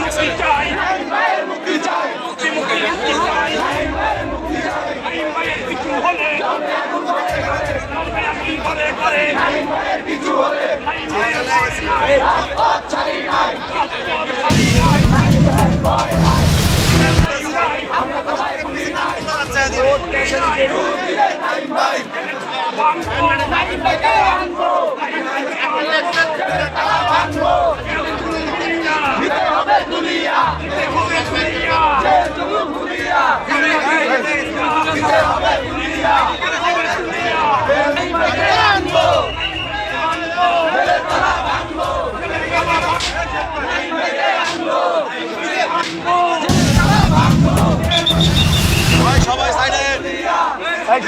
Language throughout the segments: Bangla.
মুক্তি চাই মুক্তি চাই মুক্তি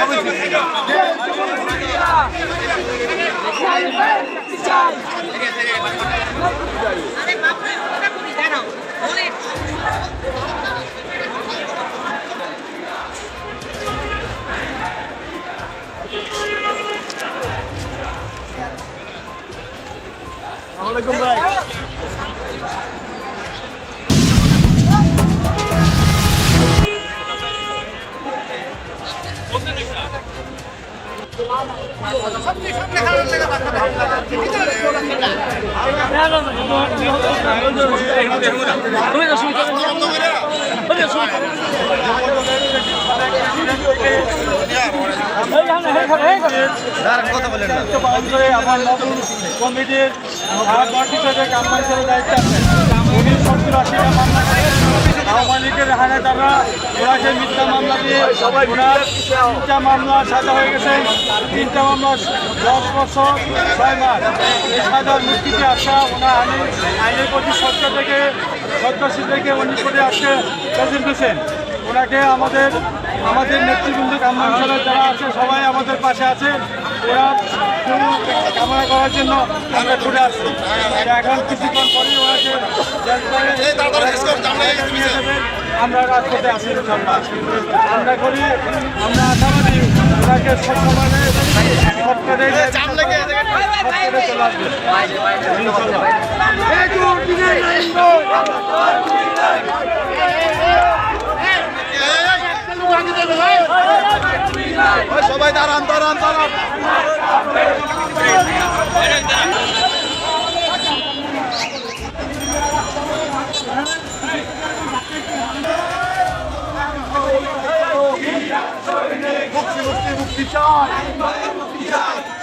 মুক্তি চাই মায়ের কিছু হলে আসসালামাইকুম ভাই। তুমি করে আমার নতুন কমিটির ভারতবর্ষ হিসেবে দায়িত্ব আছে। উনি সত্তর আশিটা মামলা আওয়ামী লীগের ওরা দিয়ে ওনার তিনটা মামলা সাজা হয়ে গেছে। তিনটা বছর এই সাজার মুক্তিতে আসা ওনার আইনে আইনের প্রতি সত্য থেকে সত্যশীল থেকে উনি করে আসছে প্রেজেন্টেশন। ওনাকে আমাদের আমাদের নেতৃবৃন্দ গ্রামাঞ্চলের যারা আছে সবাই আমাদের পাশে আছে। ওরা শুধু কামনা করার জন্য আমরা ঘুরে আসছি। এখন কিছুক্ষণ পরেই ওনাকে আমরা রাজপথে আসি আমরা করি আমরা আশাবাদী ওনাকে সবসময় সৎকারে সৎকারে চলে আসবে। সবাই দাঁড়ান দাঁড়ান দাঁড়ান। মুক্তি মুক্তি মুক্তি চাই মুক্তি চাই।